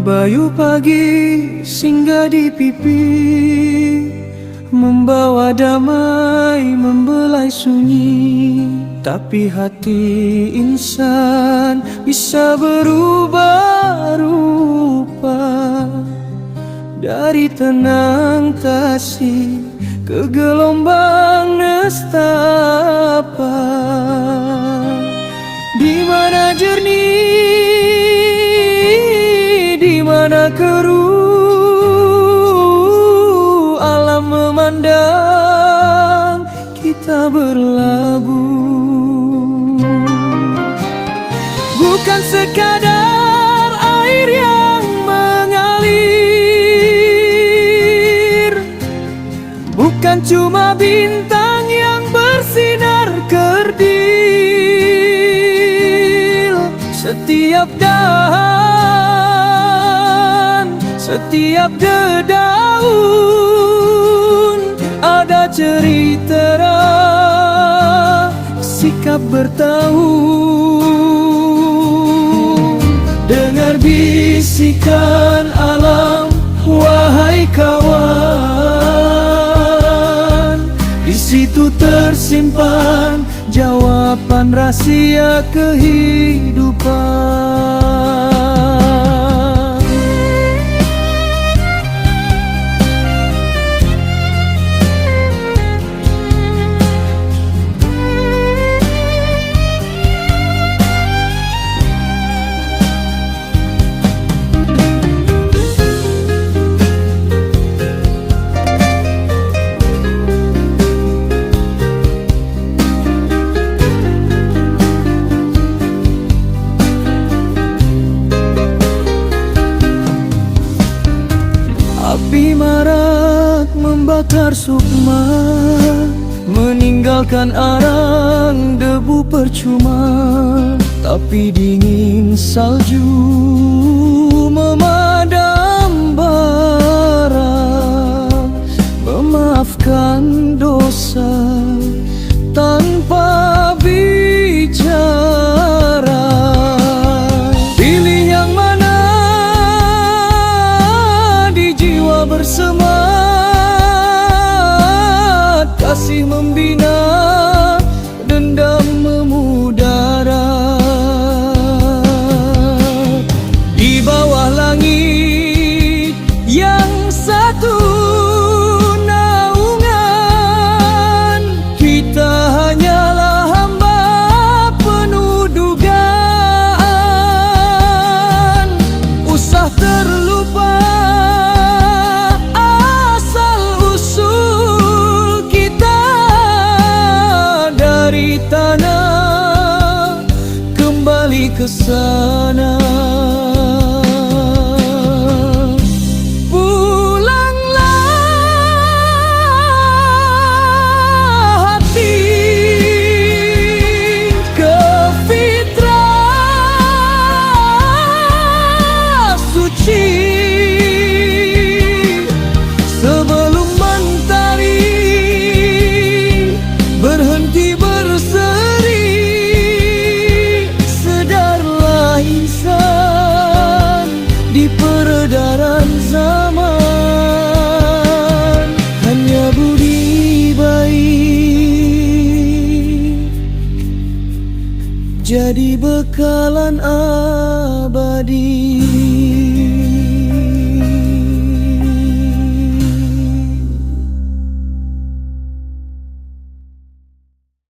Bayu pagi singgah di pipi Membawa damai membelai sunyi. Tapi hati insan bisa berubah rupa Dari tenang kasih ke gelombang nestapa keruh Alam memandang kita berlabuh. Bukan sekadar air yang mengalir Bukan cuma bintang yang bersinar kerdil Setiap dahan, setiap dedaun Ada cerita sikap bertahun Dengar bisikan alam Wahai kawan. Di situ tersimpan Jawaban rahasia kehidupan marak membakar sukma Meninggalkan arang debu percuma. Tapi dingin salju memadam bara Memaafkan dosa Kasih membina, dendam memudara. Di bawah langit ka sana. Zaman hanya budi baik jadi bekalan abadi